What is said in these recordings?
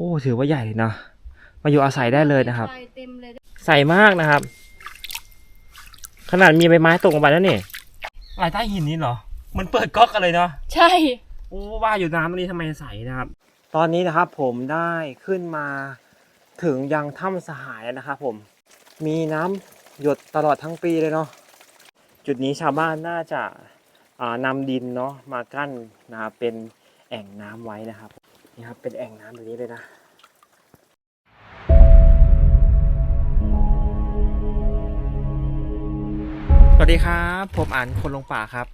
อ้ถือว่าใหญ่เลยนะมาอยู่อาศัยได้เลยนะครับไฟเต็มเลยใสมากนะครับ ขนาดมีใบไม้ตกลงไปแล้วนี่ลายใต้หินนี้เหรอเหมันเปิดก๊อกกันเลยเนาะใช่ โอ้ว่าอยู่น้ำอันนี้ทำไมใสนะครับ ตอนนี้นะครับผมได้ขึ้นมาถึงยังถ้ำสหายแล้วนะครับผม มีน้ำหยดตลอดทั้งปีเลยเนาะ จุดนี้ชาวบ้านน่าจะอ่านำดินเนาะมากั้นนะครับเป็นแอ่งน้ำไว้นะครับ นี่ครับเป็นแอ่งน้ำแบบนี้เลยนะสวัสดีครับผมอันคนลงป่าครับ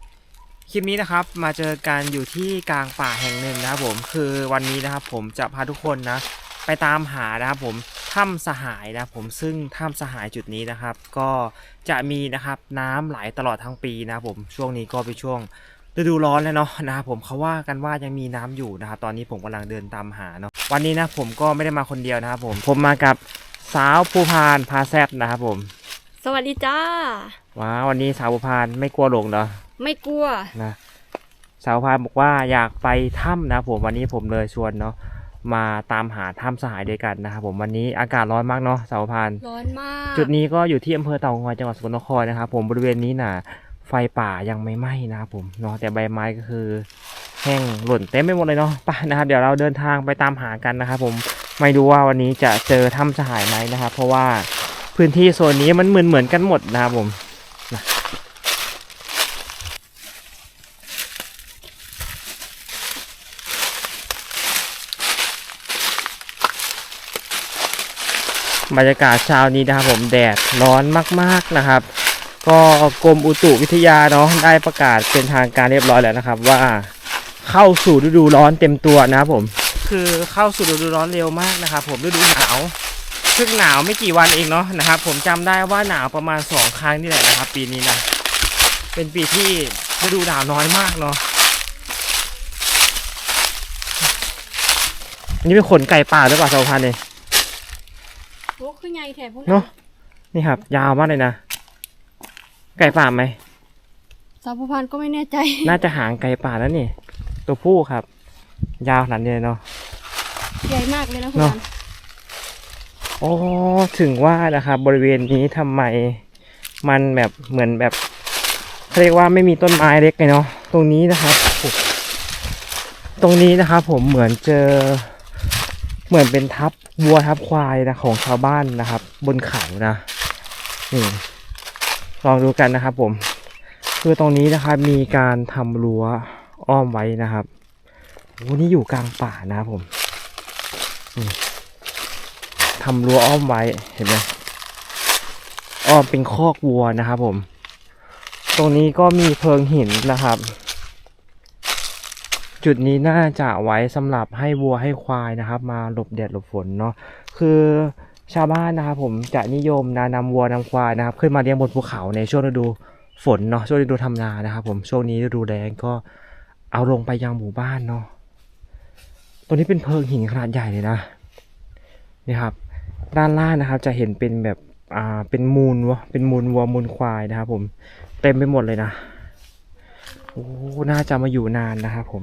คลิปนี้นะครับมาเจอกันอยู่ที่กลางป่าแห่งหนึ่งนะครับผมคือวันนี้นะครับผมจะพาทุกคนนะไปตามหานะครับผมถ้ำสหายนะผมซึ่งถ้ำสหายจุดนี้นะครับ ก็จะมีนะครับน้ำไหลตลอดทั้งปีนะผมช่วงนี้ก็เป็นช่วง ฤดูร้อนแล้วเนาะนะครับผมเขาว่ากันว่ายังมีน้ำอยู่นะครับตอนนี้ผมกำลังเดินตามหาเนาะวันนี้นะผมก็ไม่ได้มาคนเดียวนะครับผมผมมากับสาวภูพานพาแซบนะครับผม สวัสดีจ้าว้าววันนี้สาวภูพานไม่กลัวหลงเนาะไม่กลัวนะสาวพานบอกว่าอยากไปถ้ำนะครับผมวันนี้ผมเลยชวนเนาะมาตามหาถ้ำสหายด้วยกันนะครับผมวันนี้อากาศร้อนมากเนาะสาวพานร้อนมาก จุดนี้ก็อยู่ที่อำเภอเต่างอยจังหวัดสกลนครนะครับผมบริเวณนี้น่ะ ไฟป่ายังไม่ไหม้นะครับผมเนาะแต่ใบไม้ก็คือแห้งหล่นเต็มไปหมดเลยเนาะไปนะครับ เดี๋ยวเราเดินทางไปตามหากันนะครับผมไม่รู้ว่าวันนี้จะเจอถ้ำสหายไหมนะครับ เพราะว่าพื้นที่โซนนี้มันเหมือนเหมือนกันหมดนะครับผมบรรยากาศเช้านี้นะครับผมแดดร้อนมาก ๆนะครับ ก็กรมอุตุวิทยาเนาะได้ประกาศเป็นทางการเรียบร้อยแล้วนะครับ ว่าเข้าสู่ฤดูร้อนเต็มตัวนะครับผม คือเข้าสู่ฤดูร้อนเร็วมากนะครับผมฤดูหนาวเพิ่งหนาวไม่กี่วันเองเนาะนะครับ ผมจำได้ว่าหนาวประมาณสองครั้งนี่แหละนะครับ ปีนี้นะเป็นปีที่ฤดูหนาวน้อยมากเนาะอันนี่เป็นขนไก่ป่าหรือเปล่าสาวพันธุ์เนี่ยโอ้คือไงแถบพวกเนอะนี่ครับ ยาวมากเลยนะ ไก่ป่าไหมสาวผู้พันก็ไม่แน่ใจ น่าจะหางไก่ป่าแล้วนี่ ตัวผู้ครับ ยาวขนาดนี้เลยเนาะใหญ่มากเลยนะคุณเนอะพันโอ้ถึงว่านะครับบริเวณนี้ทำไม มันแบบเหมือนแบบเขาเรียกว่าไม่มีต้นไม้เล็กเลยเนาะตรงนี้นะครับโอ้ตรงนี้นะครับผมเหมือนเจอ เหมือนเป็นทับวัวทับควายนะของชาวบ้านนะครับ บนเขานะนี่ ลองดูกันนะครับผม คือตรงนี้นะครับมีการทำรั้วอ้อมไว้นะครับโอ้นี่อยู่กลางป่านะครับผมนี่ทำรั้วอ้อมไว้เห็นไหมอ้อมเป็นคอกวัวนะครับผม ตรงนี้ก็มีเพิงหินนะครับ จุดนี้น่าจะไว้สำหรับให้วัวให้ควายนะครับ มาหลบแดดหลบฝนเนาะคือ ชาวบ้านนะครับผมจะนิยมนะนำวัวนำควายนะครับ ขึ้นมาเลี้ยงบนภูเขาในช่วงฤดูฝนเนาะช่วงฤดูทำนานะครับ ผมช่วงนี้ฤดูแล้งก็เอาลงไปยังหมู่บ้านเนาะตรงนี้เป็นเพิงหินขนาดใหญ่เลยนะนี่ครับ ด้านล่างนะครับจะเห็นเป็นแบบอ่าเป็นมูลวะเป็นมูลวัวมูลควายนะครับ ผมเต็มไปหมดเลยนะโอ้น่าจะมาอยู่นานนะครับผม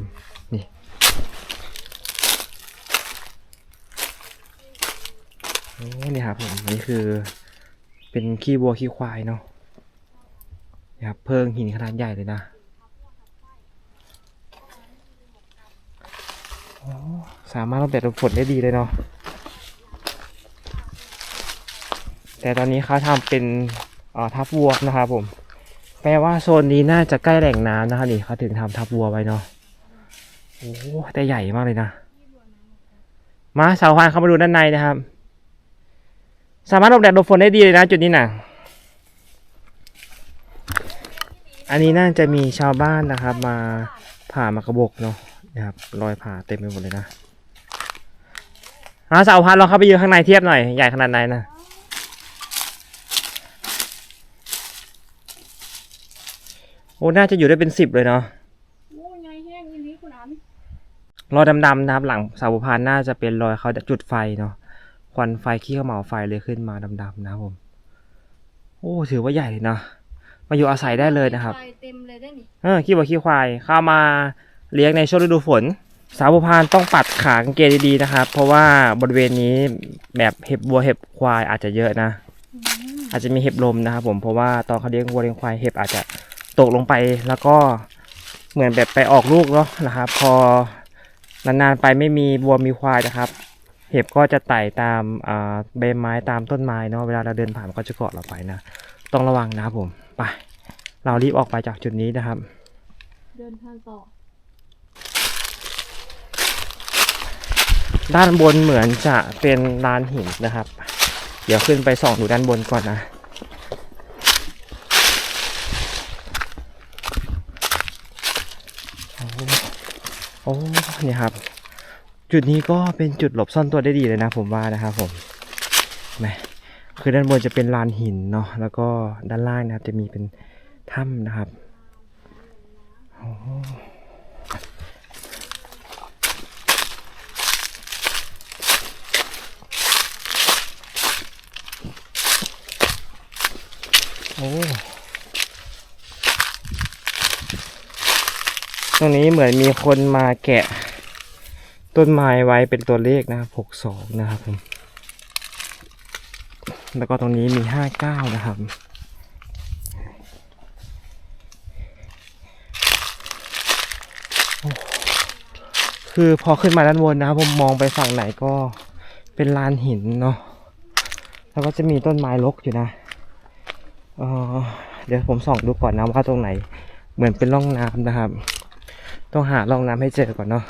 นี่โอ้นี่ครับผมนี่คือ เป็นขี้วัวขี้ควายเนาะนี่ครับเพิงหินขนาดใหญ่เลยนะโอ้สามารถรับแดดรับฝนได้ดีเลยเนาะแต่ตอนนี้เขาทำเป็นอ่อทับวัวนะครับผมแปลว่าโซนนี้น่าจะใกล้แหล่งน้ำนะครับนี่เขาถึงทำทับวัวไว้เนาะโอ้แต่ใหญ่มากเลยนะ มาสาวพานเข้ามาดูด้านในนะครับ สามารถหลบแดดหลบฝนได้ดีเลยนะจุดนี้นะอันนี้น่าจะมีชาวบ้านนะครับ มาผ่ามากระบอกเนาะนะครับรอยผ่าเต็มไปหมดเลยนะมาสาวพานลองเข้าไปยืนข้างในเทียบหน่อย ใหญ่ขนาดไหนนะโอ้น่าจะอยู่ได้เป็นสิบเลยเนาะโอ้ไงแห้งอีนี้คุณอันรอยดำๆนะครับ หลังเสาพานน่าจะเป็นรอยเขาจุดไฟเนาะ ควันไฟขี้เขม่าไฟเลยขึ้นมาดำๆนะครับผม โอ้ถือว่าใหญ่เลยนะมาอยู่อาศัยได้เลยนะครับไฟเต็มเลยได้นี่เออขี้วัวขี้ควายเข้ามาเลี้ยงในช่วงฤดูฝน สาวพานต้องปัดขากางเกงดีๆนะครับ เพราะว่าบริเวณนี้แบบเห็บบัวเห็บควายอาจจะเยอะนะ อาจจะมีเห็บลมนะครับผมเพราะว่าตอนเขาเลี้ยงวัวเลี้ยงควายเห็บอาจจะตกลงไปแล้วก็เหมือนแบบไปออกลูกเนาะนะครับ พอนานๆไปไม่มีวัวมีควายนะครับ เห็บก็จะไต่ตามอ่าใบไม้ตามต้นไม้เนาะเวลาเราเดินผ่านมันก็จะเกาะเราไปนะ ต้องระวังนะครับผมไปเรารีบออกไปจากจุดนี้นะครับ เดินทางต่อ ด้านบนเหมือนจะเป็นลานหินนะครับ เดี๋ยวขึ้นไปส่องดูด้านบนก่อนนะโอ้โอ้เนี่ยครับ จุดนี้ก็เป็นจุดหลบซ่อนตัวได้ดีเลยนะผมว่านะครับผมแหมคือด้านบนจะเป็นลานหินเนาะแล้วก็ด้านล่างนะครับจะมีเป็นถ้ำนะครับโอ้โอ้ตรงนี้เหมือนมีคนมาแกะ ต้นไม้ไว้เป็นตัวเลขนะครับหกสองนะครับผมแล้วก็ตรงนี้มีห้าเก้านะครับคือพอขึ้นมาด้านบนนะครับผมมองไปฝั่งไหนก็เป็นลานหินเนาะแล้วก็จะมีต้นไม้รกอยู่นะเเดี๋ยวผมส่องดูก่อนนะว่าตรงไหน เหมือนเป็นร่องน้ำนะครับ ต้องหาร่องน้ำให้เจอก่อนเนาะ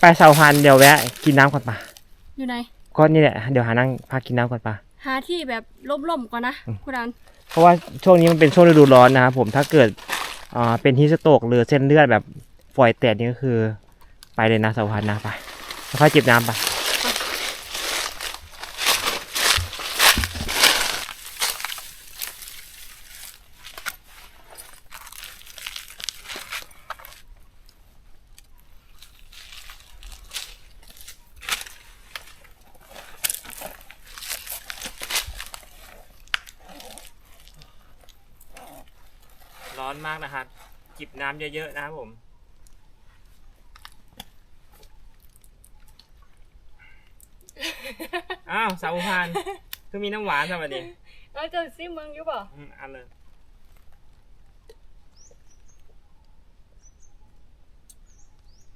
ไปเสาพันธุ์เดี๋ยวแวะ กินน้ำก่อนปะอยู่ไหน ก็นี่แหละ เดี๋ยวหานั่งพักกินน้ำก่อนปะหาที่แบบล่มๆก่อนนะอืมคุณอันเพราะว่าช่วงนี้มันเป็นช่วงฤดูร้อนนะครับผมถ้าเกิดอ่าเป็นฮีสโตรกหรือเส้นเลือดแบบฝอยแตกนี่ก็คือ ไปเลยนะเสาพันธุ์นะไปค่อยๆจิบน้ำไป ร้อนมากนะครับ จิบ น้ำเยอะๆนะครับผม อ้าวสาวพานคือมีน้ำหวานสวัสดีเราจะซิมึงอยู่ป่ะอืมเอันเลย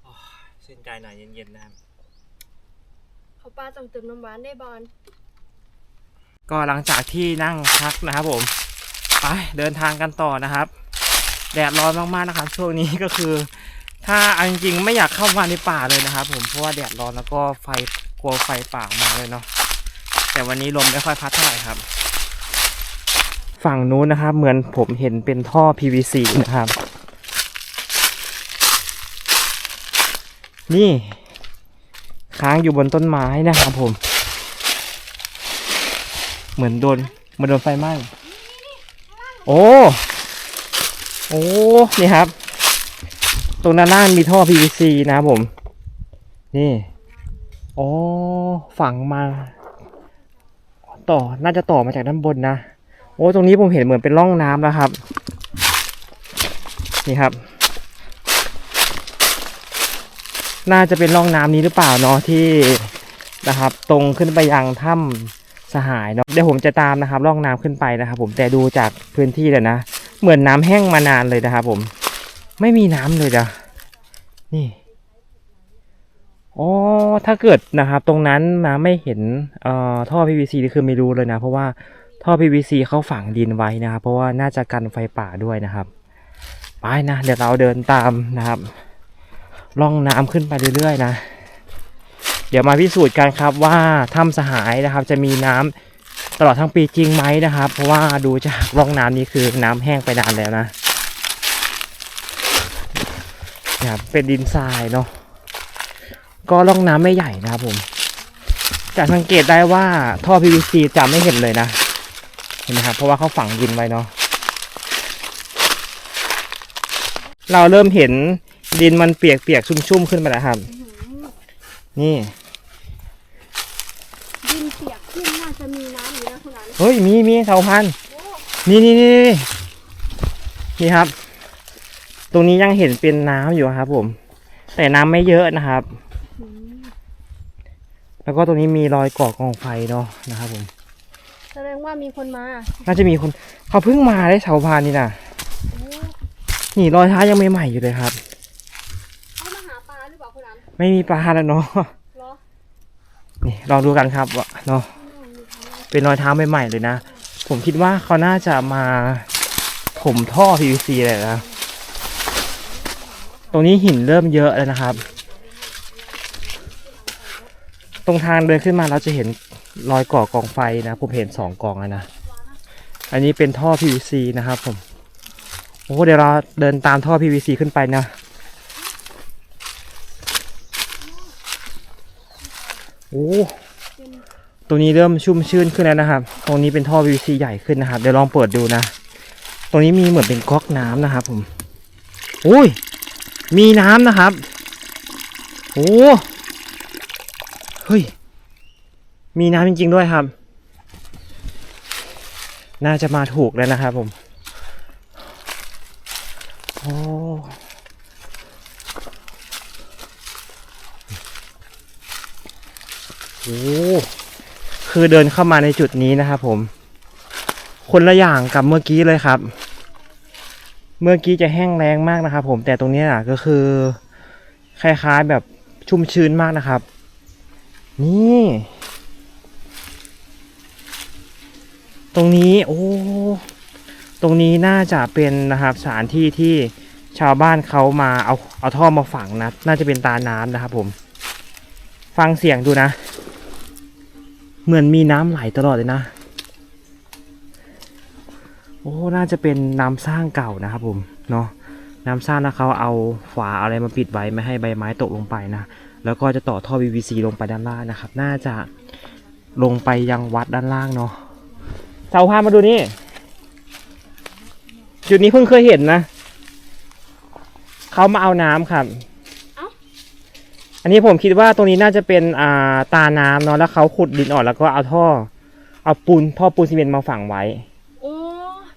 โอ้ยชื่นใจหน่อยเย็นๆนะครับเขาปลาต้องเติมน้ำหวานได้บอลก็หลังจากที่นั่งพักนะครับผม ไปเดินทางกันต่อนะครับ แดดร้อนมากๆนะครับ ช่วงนี้ก็คือ ถ้าเอาจริงๆไม่อยากเข้ามาในป่าเลยนะครับ ผมเพราะว่าแดดร้อนแล้วก็ไฟกลัวไฟป่ามาเลยเนาะแต่วันนี้ลมไม่ค่อยพัดเท่าไหร่ครับ ฝั่งนู้นนะครับ เหมือนผมเห็นเป็นท่อ PVC นะครับ นี่ ค้างอยู่บนต้นไม้นะครับผม เหมือนโดนเหมือนโดนไฟไหม้โอ้ อ้นี่ครับ ตรงด้านล่างมีท่อ PVC นะครับผม นี่โอ้ฝังมา ต่อน่าจะต่อมาจากด้านบนนะโอ้ตรงนี้ผมเห็นเหมือนเป็นร่องน้ำแล้วครับ นี่ครับ น่าจะเป็นร่องน้ำนี้หรือเปล่าเนาะที่นะครับ ตรงขึ้นไปยังถ้ำสหายเนาะเดี๋ยวผมจะตามนะครับล่องน้ำขึ้นไปนะครับ ผมแต่ดูจากพื้นที่เลยนะ เหมือนน้ำแห้งมานานเลยนะครับผม ไม่มีน้ำเลยนะนี่อ๋อถ้าเกิดนะครับ ตรงนั้นนะไม่เห็นเอ่อท่อ PVC นี่คือไม่รู้เลยนะ เพราะว่าท่อ PVC เขาฝังดินไว้นะครับ เพราะว่าน่าจะกันไฟป่าด้วยนะครับไปนะเดี๋ยวเราเดินตามนะครับล่องน้ำขึ้นไปเรื่อยๆนะ เดี๋ยวมาพิสูจน์กันครับว่าถ้ำสหายนะครับ จะมีน้ำ ตลอดทั้งปีจริงไหมนะครับ เพราะว่าดูจากร่องน้ำนี้คือน้ำแห้งไปนานแล้วนะนะครับเป็นดินทรายเนาะก็ร่องน้ำไม่ใหญ่นะครับผมจะสังเกตได้ว่าท่อ PVC จะไม่เห็นเลยนะเห็นไหมครับเพราะว่าเขาฝังดินไว้เนาะเราเริ่มเห็นดินมันเปียกๆชุ่มๆขึ้นมาแล้วครับ นี่ ดินเปียกขึ้นน่าจะมีน้ำอยู่นะคุณอัน เฮ้ยมีมีเสาพันธุ์โอ้นี่นี่นี่นี่นี่ครับ ตรงนี้ยังเห็นเป็นน้ำอยู่ครับ ผม แต่น้ำไม่เยอะนะครับอืมแล้วก็ตรงนี้มีรอยก่อกองไฟเนาะนะครับ ผมแสดงว่ามีคนมา น่าจะมีคน เขาเพิ่งมาได้เสาพานนี่นะโอ้นี่รอยเท้ายังใหม่ๆอยู่เลยครับเขามาหาปลาหรือเปล่าคุณอันไม่มีปลาแล้วเนาะเหรอนี่ลองดูกันครับว่าเนาะ เป็นรอยเท้าใหม่ๆเลยนะ ผมคิดว่าเขาน่าจะมาถมท่อ PVC เลยนะ ตรงนี้หินเริ่มเยอะแล้วนะครับ ตรงทางเดินขึ้นมาเราจะเห็นรอยก่อกองไฟนะ ผมเห็นสองกองแล้วนะ อันนี้เป็นท่อ PVC นะครับผม โอ้เดี๋ยวเราเดินตามท่อ PVC ขึ้นไปนะโอ้ ตรงนี้เริ่มชุ่มชื่นขึ้นแล้วนะครับ ตรงนี้เป็นท่อ VC ใหญ่ขึ้นนะครับ เดี๋ยวลองเปิดดูนะ ตรงนี้มีเหมือนเป็นก๊อกน้ำนะครับผมโอ้ย มีน้ำนะครับ โอ้เฮ้ย มีน้ำจริงๆด้วยครับ น่าจะมาถูกแล้วนะครับผม โอ้โอ้ คือเดินเข้ามาในจุดนี้นะครับผม คนละอย่างกับเมื่อกี้เลยครับ เมื่อกี้จะแห้งแรงมากนะครับ ผมแต่ตรงนี้ยน่ะก็คือคล้ายๆแบบชุ่มชื้นมากนะครับ นี่ ตรงนี้โอ้ตรงนี้น่าจะเป็นนะครับสถานที่ที่ชาวบ้านเขามาเอาเอาท่อมาฝังนะ น่าจะเป็นตาน้ำนะครับผม ฟังเสียงดูนะ เหมือนมีน้ำไหลตลอดเลยนะ โอ้ น่าจะเป็นน้ำสร้างเก่านะครับผม เนาะน้ำสร้างนะเขาเอาฝาอะไรมาปิดไว้ไม่ให้ใบไม้ตกลงไปนะ แล้วก็จะต่อท่อ PVC ลงไปด้านล่างนะครับ น่าจะลงไปยังวัดด้านล่างเนาะ เสาพามาดูนี่ จุดนี้เพิ่งเคยเห็นนะ เขามาเอาน้ำครับ อันนี้ผมคิดว่าตรงนี้น่าจะเป็นอ่าตาน้ำเนาะแล้วเขาขุดดินออกแล้วก็เอาท่อ เอาปูนท่อปูนซีเมนต์มาฝังไว้ โอ้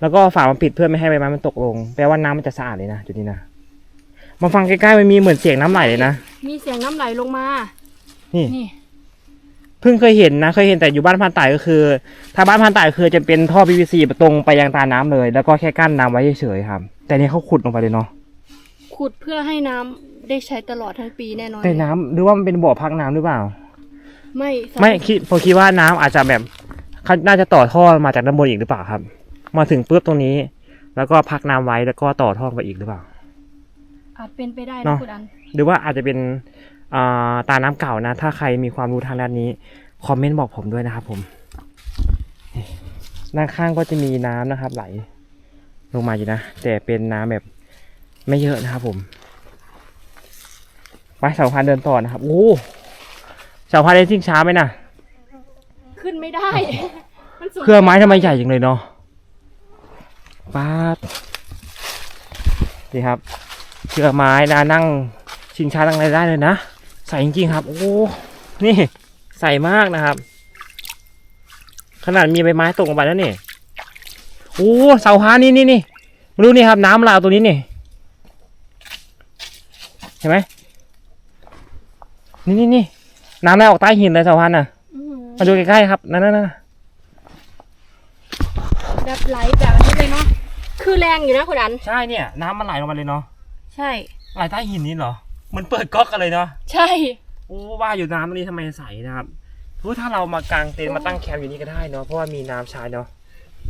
แล้วก็ฝามันปิดเพื่อไม่ให้ใบไม้มันตกลง แปลว่าน้ำมันจะสะอาดเลยนะจุดนี้นะมาฟังใกล้ๆมันมีเหมือนเสียงน้ำไหลเลยนะมีเสียงน้ำไหลลงมา นี่ นี่ เพิ่งเคยเห็นนะเคยเห็นแต่อยู่บ้านพันต่ายก็คือถ้าบ้านพันต่ายคือจะเป็นท่อ PVC ตรงไปยังตาน้ำเลย แล้วก็แค่กั้นน้ำไว้เฉยๆครับ แต่นี่เขาขุดลงไปเลยเนาะขุดเพื่อให้น้ำ ได้ใช้ตลอดทั้งปีแน่นอนแต่น้ำหรือว่ามันเป็นบ่อพักน้ำหรือเปล่า ไม่ไม่คิดผมคิดว่าน้ำอาจจะแบบเขาน่าจะต่อท่อมาจากด้านบนอีกหรือเปล่าครับ มาถึงปุ๊บตรงนี้ แล้วก็พักน้ำไว้แล้วก็ต่อท่อไปอีกหรือเปล่า อาจเป็นไปได้เนนะอะคุณอัน หรือว่าอาจจะเป็นอ่าตาน้ำเก่านะ ถ้าใครมีความรู้ทางด้านนี้ คอมเมนต์บอกผมด้วยนะครับผมด้านข้างก็จะมีน้ำนะครับ ไหล ลงมาอยู่นะ แต่เป็นน้ำแบบไม่เยอะนะครับผม ไปเสาพันเดินต่อนะครับโอ้เสาพันเดินชิงช้าไหมนะขึ้นไม่ได้ มันสูงเครือไม้ทำไมใหญ่จังเลยเนาะป้าดนี่ครับเครือไม้นะนั่งชิงช้านั่งอะไรได้เลยนะ ใส่จริงๆครับ โอ้นี่ใส่มากนะครับ ขนาดมีใบไม้ตกลงไปแล้วนี่โอ้เสาพานนี่นี่นี่มาดูนี่ครับ น้ำลาวตัวนี้นี่เห็นไหม นี่นี่นี่น้ำไหลออกใต้หินเลยเสาพานน่ะอืมมาดูใกล้ๆครับนั่นนั่นนั่นแบบไหลแบบนี้เลยเนาะ คือแรงอยู่นะคุณอัน ใช่เนี่ย น้ำมันไหลลงมาเลยเนาะ ใช่ ไหลใต้หินนี่เหรอเหมันเปิดก๊อกกันเลยเนาะ ใช่ โอ้ว่าอยู่น้ำตรงนี้ทำไมใสนะครับทุกถ้าเรามากางเต็นท์มาตั้งแคมป์อยู่นี่ก็ได้เนาะ เพราะว่ามีน้ำใช้เนาะ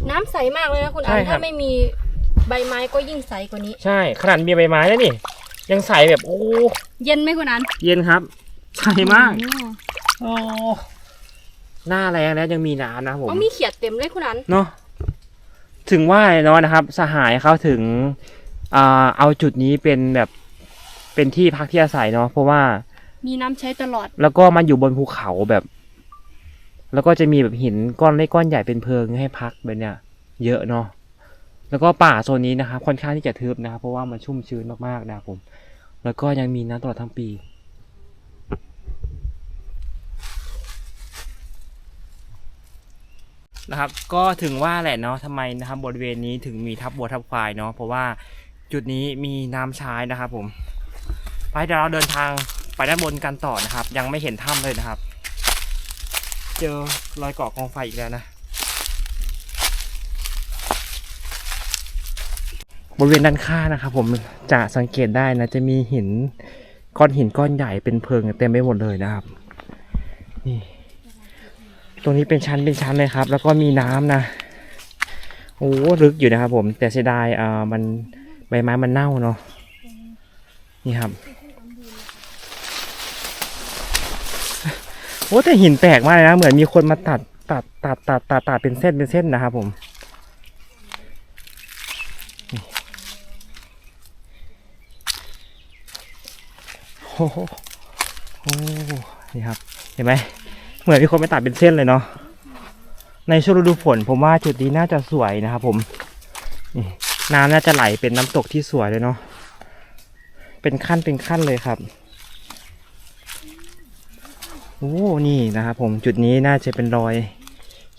น้ำใสมากเลยนะคุณใช่อันครับถ้าไม่มีใบไม้ก็ยิ่งใสกว่านี้ ใช่ ขนาดมีใบไม้แล้วนี่ ยังใสแบบโอ้ เย็นไหมคุณอัน เย็นครับ ใสมากอืมโอ้หน้าแรงแล้วยังมีน้ำนะครับผม อ๋อมีเขียดเต็มเลยคุณอัน เนาะถึงว่าเนาะนะครับ สหายเขาถึงอ่าเอาจุดนี้เป็นแบบเป็นที่พักที่อาศัยเนาะเพราะว่ามีน้ำใช้ตลอด แล้วก็มันอยู่บนภูเขาแบบ แล้วก็จะมีแบบหินก้อนเล็กก้อนใหญ่เป็นเพลิงให้พักแบบเนี้ยเยอะเนาะแล้วก็ป่าโซนนี้นะครับค่อนข้างที่จะทึบนะครับเพราะว่ามันชุ่มชื้นมากๆนะครับผม แล้วก็ยังมีน้ำตลอดทั้งปี นะครับ ก็ถึงว่าแหละเนาะทำไมนะครับบริเวณนี้ถึงมีทับบัวทับควายเนาะเพราะว่าจุดนี้มีน้ำใช้นะครับ ผม ไปเดี๋ยวเราเดินทางไปด้านบนกันต่อนะครับ ยังไม่เห็นถ้ำเลยนะครับ เจอรอยเกาะกองไฟอีกแล้วนะบริเวณด้านข้างนะครับ ผมจะสังเกตได้นะจะมีหินก้อนหินก้อนใหญ่เป็นเพิงเต็มไปหมดเลยนะครับนี่ ตรงนี้เป็นชั้นเป็นชั้นเลยครับ แล้วก็มีน้ำนะโอ้ลึกอยู่นะครับผม แต่เสียดายอ่ามันใบไม้มันเน่าเนาะนี่ครับโอ้แต่หินแปลกมากเลยนะ เหมือนมีคนมาตัดตัดตัดตัดตัดตัดเป็นเส้นเป็นเส้นนะครับผมโอ้โหนี่ครับ เห็นไหม เหมือนมีคนไปตัดเป็นเส้นเลยเนาะในช่วงฤดูฝนผมว่าจุดนี้น่าจะสวยนะครับผมน้ำน่าจะไหลเป็นน้ำตกที่สวยเลยเนาะเป็นขั้นเป็นขั้นเลยครับโอ้นี่นะครับผมจุดนี้น่าจะเป็นรอย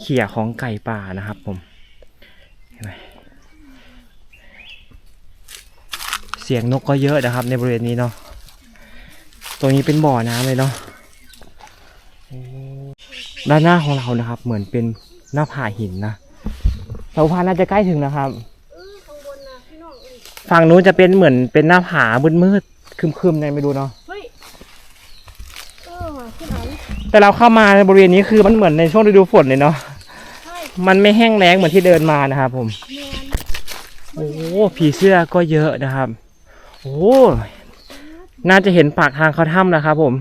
เขี่ยของไก่ป่านะครับผมเห็นไหมเสียงนกก็เยอะนะครับ ในบริเวณนี้เนาะตรงนี้เป็นบ่อน้ำเลยเนาะ ด้านหน้าของเรานะครับ เหมือนเป็นหน้าผาหินนะเสาพานน่าจะใกล้ถึงนะครับเออข้างบนนะพี่น้องเอ้ยฝั่งนู้นจะเป็นเหมือนเป็นหน้าผามืดๆคึมๆในไม่รู้เนาะเฮ้ยเออว่ะคุณอันแต่เราเข้ามาในบริเวณนี้คือมันเหมือนในช่วงฤดูฝนเลยเนาะใช่มันไม่แห้งแล้งเหมือนที่เดินมานะครับผมแมนโอ้ผีเสื้อก็เยอะนะครับ โอ้น่าจะเห็นปากทางเขาถ้ำนะครับผม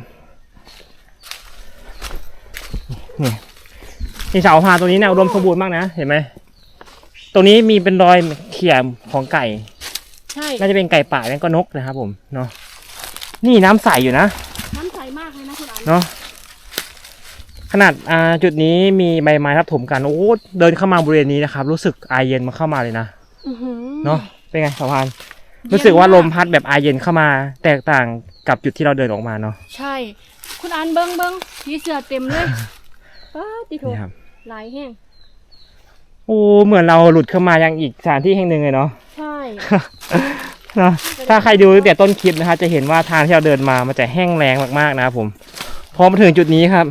นี่นี่เสาพานตรงนี้เนี่ยอุดมสมบูรณ์มากนะ เห็นไหมตรงนี้มีเป็นรอยเขี่ยมของไก่ ใช่ น่าจะเป็นไก่ป่าแล้วก็นกนะครับผมเนาะนี่น้ำใสอยู่นะ น้ำใสมากเลยนะคุณอันเนาะขนาดอ่าจุดนี้มีใบไม้ทับถมกันโอ้เดินเข้ามาบริเวณนี้นะครับ รู้สึกอายเย็นมาเข้ามาเลยนะอื้อหือ เนาะเป็นไงสะพานรู้สึกว่าลมพัดแบบอายเย็นเข้ามา แตกต่างกับจุดที่เราเดินออกมาเนาะใช่ คุณอันเบิ้งเบิ้งผีเสือเต็มเลย ป้าติโถนี่ครับ หลายแห้งโอ้เหมือนเราหลุดเข้ามายังอีกสถานที่แห่งหนึ่งเลยเนาะ ใช่เนาะถ้าใครดูตั้งแต่ต้นคลิปนะครับจะเห็นว่าทางที่เราเดินมามันจะแห้งแล้งมากๆนะครับผม พอมาถึงจุดนี้ครับ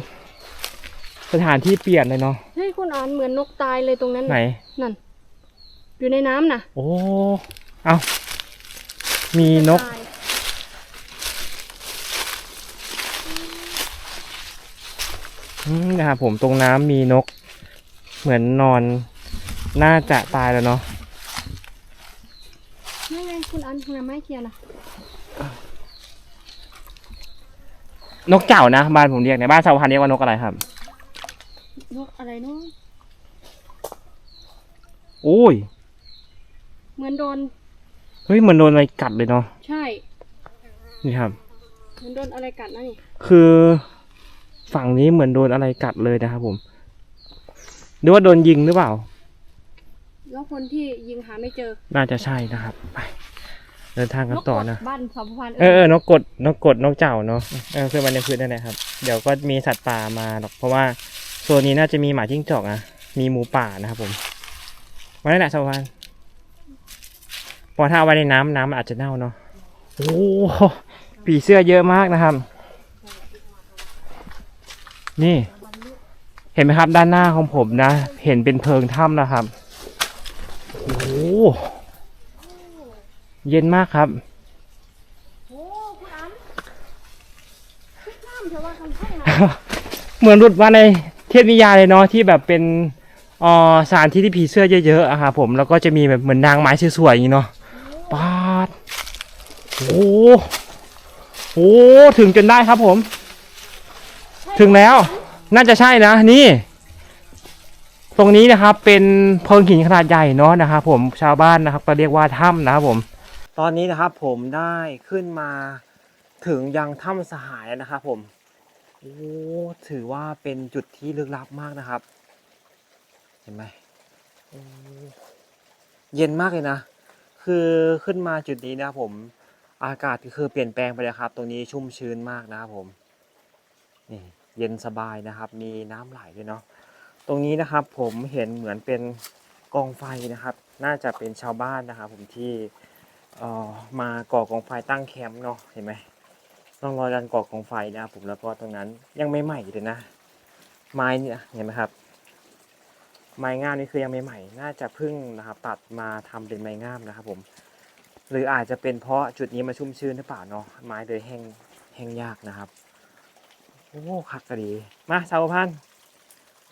สถานที่เปลี่ยนเลยเนาะเฮ้ยคุณอันเหมือนนกตายเลยตรงนั้นไหนนั่น อยู่ในน้ำน่ะโอ้ เอามีนกตาย อืม นะครับผมตรงน้ำมีนก เหมือนนอนน่าจะตายแล้วเนาะนั่นไงคุณอันทำไมไม่เคลียร์ล่ะนกเจ้านะบ้านผมเรียกในบ้านชาวพันธุ์เรียกว่านกอะไรครับ นกอะไรเนาะโอ้ย เหมือนโดน เฮ้ยเหมือนโดนอะไรกัดเลยเนาะ ใช่ นี่ครับ เหมือนโดนอะไรกัดนะนี่ คือ ฝั่งนี้เหมือนโดนอะไรกัดเลยนะครับผมหรือว่าโดนยิงหรือเปล่า แล้วคนที่ยิงหาไม่เจอน่าจะใช่นะครับไปเดินทางกันต่อนะกดบ้านสามพันเออเออนกกดนกกดนกเจ้าเนาะเออคือมันในพื้นนั่นแหละครับ เดี๋ยวก็มีสัตว์ป่ามาหรอกเพราะว่าโซนนี้น่าจะมีหมาจิ้งจอกนะมีหมูป่านะครับผมมาได้แหละสาวพันเพอถ้าเอาไว้ในน้ำน้ำมันอาจจะเน่าเนาะโอ้โหปีเสื้อเยอะมากนะครับ นี่ เห็นไหมครับด้านหน้าของผมนะ เห็นเป็นเพิงถ้ำนะครับ โอ้เย็นมากครับเหมือนหลุดมาในเทพนิยายเลยเนาะที่แบบเป็นอ่อสถานที่ที่ผีเสื้อเยอะๆอะครับผมแล้วก็จะมีแบบเหมือนนางไม้สวยๆอย่างนี้เนาะปาดโอ้โหโอ้โหถึงจนได้ครับผม ถึงแล้ว น่าจะใช่นะนี่ ตรงนี้นะครับเป็นเพิงหินขนาดใหญ่เนาะนะครับผมชาวบ้านนะครับ ก็เรียกว่าถ้ำนะครับผม ตอนนี้นะครับผมได้ขึ้นมาถึงยังถ้ำสหายนะครับผมโอ้ถือว่าเป็นจุดที่ลึกลับมากนะครับ เห็นไหมเย็นมากเลยนะ คือขึ้นมาจุดนี้นะครับผม อากาศก็คือเปลี่ยนแปลงไปเลยครับ ตรงนี้ชุ่มชื้นมากนะครับผม นี่ เย็นสบายนะครับ มีน้ำไหลด้วยเนาะตรงนี้นะครับผมเห็นเหมือนเป็นกองไฟนะครับ น่าจะเป็นชาวบ้านนะครับ ผมที่เอ่อมาก่อกองไฟตั้งแคมป์เนาะเห็นไหมร่องรอยการก่อของไฟนะครับผมแล้วก็ตรงนั้นยังไม่ใหม่เลยนะ ไม้เนี่ยเห็นไหมครับ ไม้งามนี่คือยังไม่ใหม่ น่าจะเพิ่งนะครับ ตัดมาทำเป็นไม้งามนะครับ ผม หรืออาจจะเป็นเพราะจุดนี้มาชุ่มชื้นหรือเปล่าเนาะไม้เลยแห้งแห้งยากนะครับ อ้คักกะดีมาสาวพัน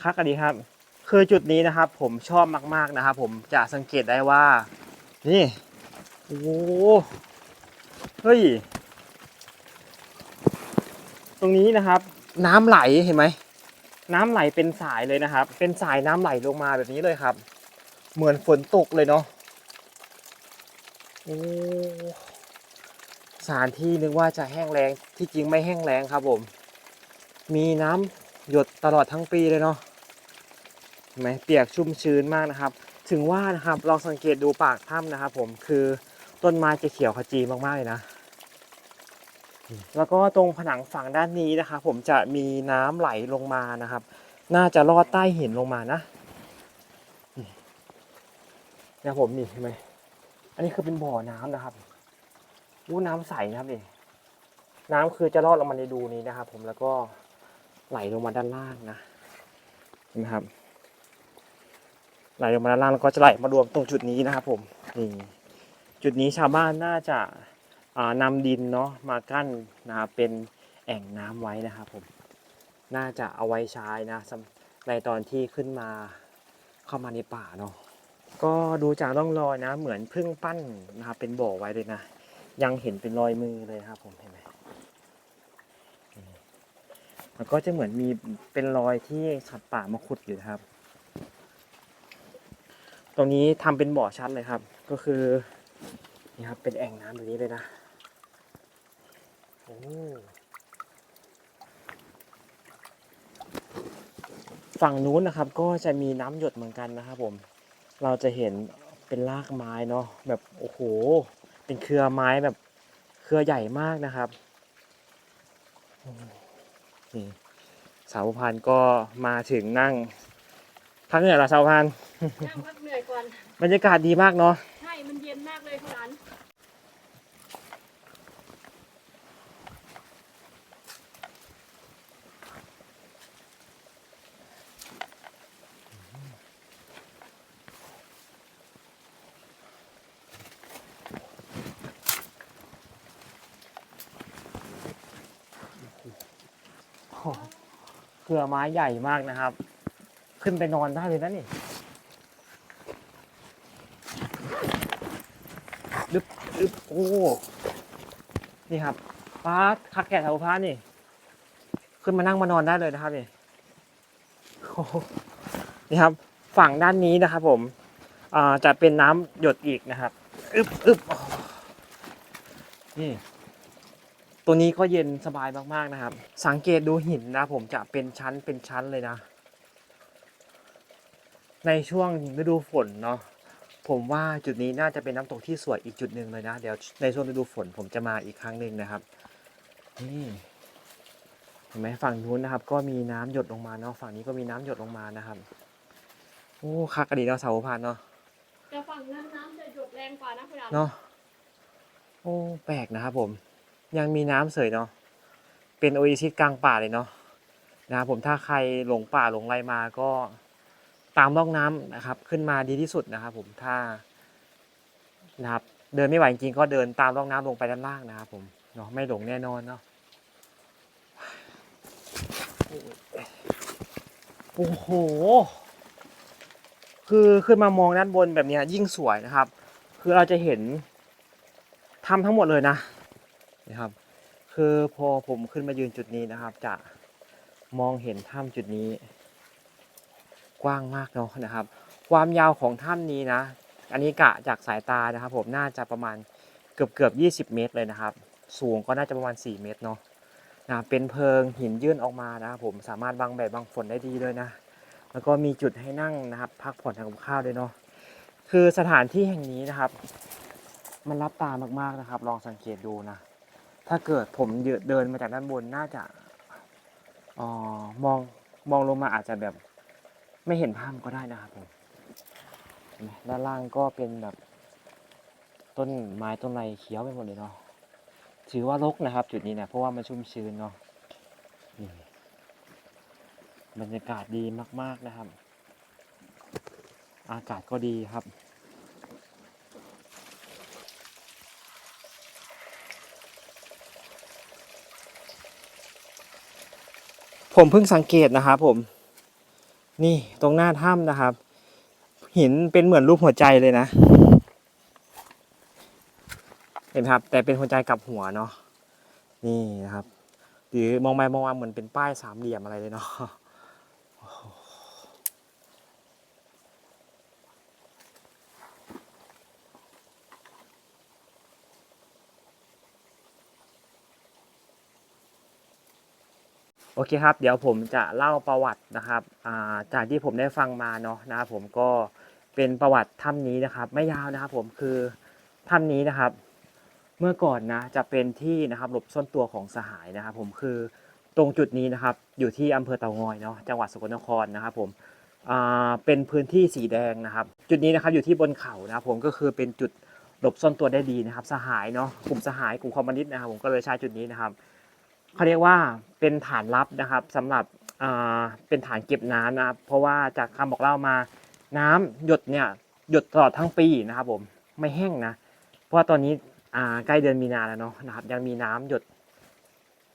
คักกะดีครับ คือจุดนี้นะครับ ผมชอบมาก ๆนะครับ ผมจะสังเกตได้ว่า นี่โอ้เฮ้ย ตรงนี้นะครับ น้ำไหลเห็นไหมน้ำไหลเป็นสายเลยนะครับ เป็นสายน้ำไหลลงมาแบบนี้เลยครับ เหมือนฝนตกเลยเนาะโอ้สถานที่นึกว่าจะแห้งแล้งที่จริงไม่แห้งแล้งครับผม มีน้ำหยดตลอดทั้งปีเลยเนาะเห็นไหมเปียกชุ่มชื้นมากนะครับ ถึงว่านะครับลองสังเกตดูปากถ้ำนะครับ ผมคือต้นไม้จะเขียวขจีมากๆเลยนะ แล้วก็ตรงผนังฝั่งด้านนี้นะครับ ผมจะมีน้ำไหลลงมานะครับ น่าจะลอดใต้หินลงมานะนี่เนี่ยผมนี่เห็นไหมอันนี้คือเป็นบ่อน้ำนะครับวู้น้ำใสนะครับนี่น้ำคือจะลอดลงมาในดูนี้นะครับ ผมแล้วก็ ไหลลงมาด้านล่างนะเห็นไหมครับ ไหลลงมาด้านล่างแล้วก็จะไหลมารวมตรงจุดนี้นะครับผมนี่จุดนี้ชาวบ้านน่าจะอ่านำดินเนาะมากั้นนะเป็นแอ่งน้ำไว้นะครับผมน่าจะเอาไว้ใช้นะในตอนที่ขึ้นมาเข้ามาในป่าเนาะก็ดูจากร่องรอยนะ เหมือนเพิ่งปั้นนะครับเป็นบ่อไว้เลยนะ ยังเห็นเป็นรอยมือเลยครับผมเห็นไหม แล้วก็จะเหมือนมีเป็นรอยที่สัตว์ป่ามาขุดอยู่นะครับ ตรงนี้ทำเป็นบ่อชัดเลยครับ ก็คือนี่ครับเป็นแอ่งน้ำแบบนี้เลยนะโอ้ฝั่งนู้นนะครับก็จะมีน้ำหยดเหมือนกันนะครับผม เราจะเห็นเป็นรากไม้เนาะแบบโอ้โห เป็นเครือไม้แบบเครือใหญ่มากนะครับ นี่สาวพันธุ์ก็มาถึงนั่งพักเหนื่อยเหรอสาวพันธุ์นั่งพักเหนื่อยก่อนบรรยากาศดีมากเนาะ ใช่ มันเย็นมากเลยคุณอัน โอ้โหเค รือไม้ใหญ่มากนะครับ ขึ้นไปนอนได้เลยนะนี่ดึบดึบโอ้นี่ครับป้าคักแก่เถาพ้านี่ ขึ้นมานั่งมานอนได้เลยนะครับนี่นี่ครับ ฝั่งด้านนี้นะครับ ผมจะเป็นน้ำหยดอีกนะครับ อึบอึบอ้นี่ ตัวนี้ก็เย็นสบายมากๆนะครับ สังเกตดูหินนะผมจะเป็นชั้นเป็นชั้นเลยนะ ในช่วงฤดูฝนเนาะผมว่าจุดนี้น่าจะเป็นน้ำตกที่สวยอีกจุดหนึ่งเลยนะ เดี๋ยวในช่วงฤดูฝนผมจะมาอีกครั้งหนึ่งนะครับนี่เห็นไหมฝั่งนู้นนะครับ ก็มีน้ำหยดลงมาเนาะฝั่งนี้ก็มีน้ำหยดลงมานะครับโอ้คักกระดีเนาะเสาพานเนาะแต่ฝั่งนั้นน้ำจะหยดแรงกว่านะคุณอันเนาะโอ้แปลกนะครับผม ยังมีน้ำเสยเนาะเป็นโอเอซิสกลางป่าเลยเนาะนะครับผมถ้าใครหลงป่าหลงไรมาก็ตามร่องน้ำนะครับ ขึ้นมาดีที่สุดนะครับ ผมถ้านะครับ เดินไม่ไหวจริงก็เดินตามร่องน้ำลงไปด้านล่างนะครับ ผมเนาะไม่หลงแน่นอนเนาะโอ้โห คือขึ้นมามองด้านบนแบบเนี้ยยิ่งสวยนะครับ คือเราจะเห็นถ้ำทั้งหมดเลยนะ นะครับ คือพอผมขึ้นมายืนจุดนี้นะครับ จะมองเห็นถ้ำจุดนี้ กว้างมากเนาะนะครับ ความยาวของถ้ำนี้นะ อันนี้กะจากสายตานะครับ ผมน่าจะประมาณเกือบเกือบ20เมตรเลยนะครับ สูงก็น่าจะประมาณ 4 เมตรเนาะนะเป็นเพิงหินยื่นออกมานะครับผมสามารถบังแดดบังฝนได้ดีเลยนะ แล้วก็มีจุดให้นั่งนะครับ พักผ่อนทานกับข้าวด้วยเนาะคือสถานที่แห่งนี้นะครับ มันรับตามากๆนะครับ ลองสังเกตดูนะ ถ้าเกิดผมเดินมาจากด้านบนน่าจะอ๋อมองมองลงมาอาจจะแบบ ไม่เห็นภาพก็ได้นะครับผมเห็นไหมด้านล่างก็เป็นแบบ ต้นไม้ต้นไรเขียวไปหมดเลยเนาะถือว่ารกนะครับ จุดนี้นะเพราะว่ามันชุ่มชื้นเนาะนี่บรรยากาศดีมาก ๆนะครับ อากาศก็ดีครับ ผมเพิ่งสังเกตนะครับผม นี่ตรงหน้าถ้ำนะครับ หินเป็นเหมือนรูปหัวใจเลยนะ เห็นครับ แต่เป็นหัวใจกับหัวเนาะนี่นะครับ หรือมองไปมองมาเหมือนเป็นป้ายสามเหลี่ยมอะไรเลยเนาะ โอเคครับ เดี๋ยวผมจะเล่าประวัตินะครับจากที่ผมได้ฟังมาเนาะนะครับผมก็เป็นประวัติถ้ำนี้นะครับ ไม่ยาวนะครับ ผมคือถ้ำนี้นะครับ เมื่อก่อนนะจะเป็นที่นะครับหลบซ่อนตัวของสหายนะครับ ผมคือตรงจุดนี้นะครับ อยู่ที่อำเภอเต่างอยเนาะจังหวัดสกลนครนะครับ ผมเป็นพื้นที่สีแดงนะครับ จุดนี้นะครับอยู่ที่บนเขานะครับผมก็คือเป็นจุดหลบซ่อนตัวได้ดีนะครับ สหายเนาะกลุ่มสหายกลุ่มคอมมิวนิสต์นะครับ ผมก็เลยใช้จุดนี้นะครับ เขาเรียกว่าเป็นฐานลับนะครับสำหรับเป็นฐานเก็บน้ำนะครับ เพราะว่าจากคำบอกเล่ามาน้ำหยดเนี่ยหยดตลอดทั้งปีนะครับผมไม่แห้งนะ เพราะว่าตอนนี้ใกล้เดือนมีนาแล้วเนาะนะครับ ยังมีน้ำหยด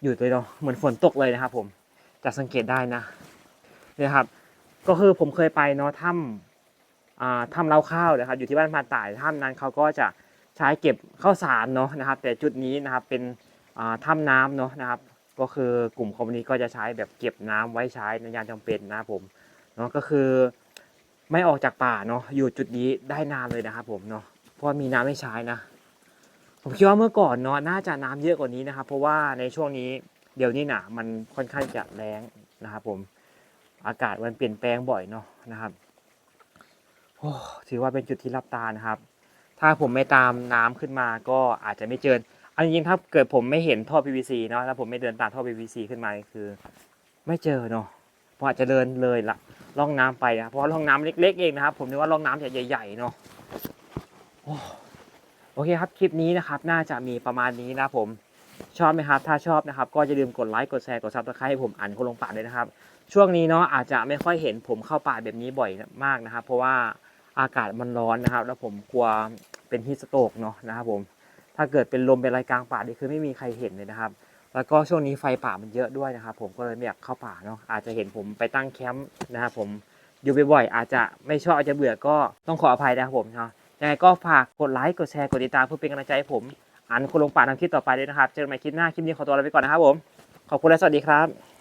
อยู่เลยเนาะเหมือนฝนตกเลยนะครับ ผมจะสังเกตได้นะเนี่ยครับ ก็คือผมเคยไปเนาะถ้ำถ้ำเล้าข้าวนะครับ อยู่ที่บ้านพานต่ายถ้ำนั้นเขาก็จะใช้เก็บข้าวสารเนาะนะครับ แต่จุดนี้นะครับเป็นถ้ำน้ำเนาะนะครับ ก็คือกลุ่มคอมมิวนิก็จะใช้แบบเก็บน้ำไว้ใช้ในยามจำเป็นนะครับผมเนาะก็คือไม่ออกจากป่าเนาะอยู่จุดนี้ได้นานเลยนะครับผมเนาะเพราะมีน้ำให้ใช้นะ ผมคิดว่าเมื่อก่อนเนาะน่าจะน้ำเยอะกว่านี้นะครับ เพราะว่าในช่วงนี้เดี๋ยวนี้หนามันค่อนข้างจะแรงนะครับผมอากาศมันเปลี่ยนแปลงบ่อยเนาะนะครับโอ้ถือว่าเป็นจุดที่รับตานะครับ ถ้าผมไม่ตามน้ำขึ้นมาก็อาจจะไม่เจอ อันจริงถ้าเกิดผมไม่เห็นท่อ PVC เนาะแล้วผมไม่เดินตามท่อ PVC ขึ้นมาคือ ไม่เจอเนาะเพราะอาจจะเดินเลยละล่องน้ำไปนะเพราะล่องน้ำเล็ก ๆ เองนะครับ ผมนึกว่าล่องน้ำใหญ่ๆเนาะโอเคครับคลิปนี้นะครับน่าจะมีประมาณนี้นะผมชอบไหมครับ ถ้าชอบนะครับ ก็อย่าลืมกดไลค์กดแชร์กดซับสไครต์ให้ผมอ่านคนลงป่าด้วยนะครับ ช่วงนี้เนาะอาจจะไม่ค่อยเห็นผมเข้าป่าแบบนี้บ่อยมากนะครับ เพราะว่าอากาศมันร้อนนะครับ แล้วผมกลัวเป็นฮีสโตกเนาะนะครับผม ถ้าเกิดเป็นลมเป็นอะไรกลางป่านี่คือไม่มีใครเห็นเลยนะครับ แล้วก็ช่วงนี้ไฟป่ามันเยอะด้วยนะครับ ผมก็เลยไม่อยากเข้าป่าเนาะอาจจะเห็นผมไปตั้งแคมป์นะครับผมอยู่บ่อยๆอาจจะไม่ชอบอาจจะเบื่อก็ต้องขออภัยนะครับผมเนาะยังไงก็ฝากกดไลค์กดแชร์กดติดตามเพื่อเป็นกำลังใจให้ผมอ่านคนลงป่าทำคลิปต่อไปด้วยนะครับ เจอกันใหม่คลิปหน้าคลิปนี้ขอตัวลาไปก่อนนะครับผมขอบคุณและสวัสดีครับ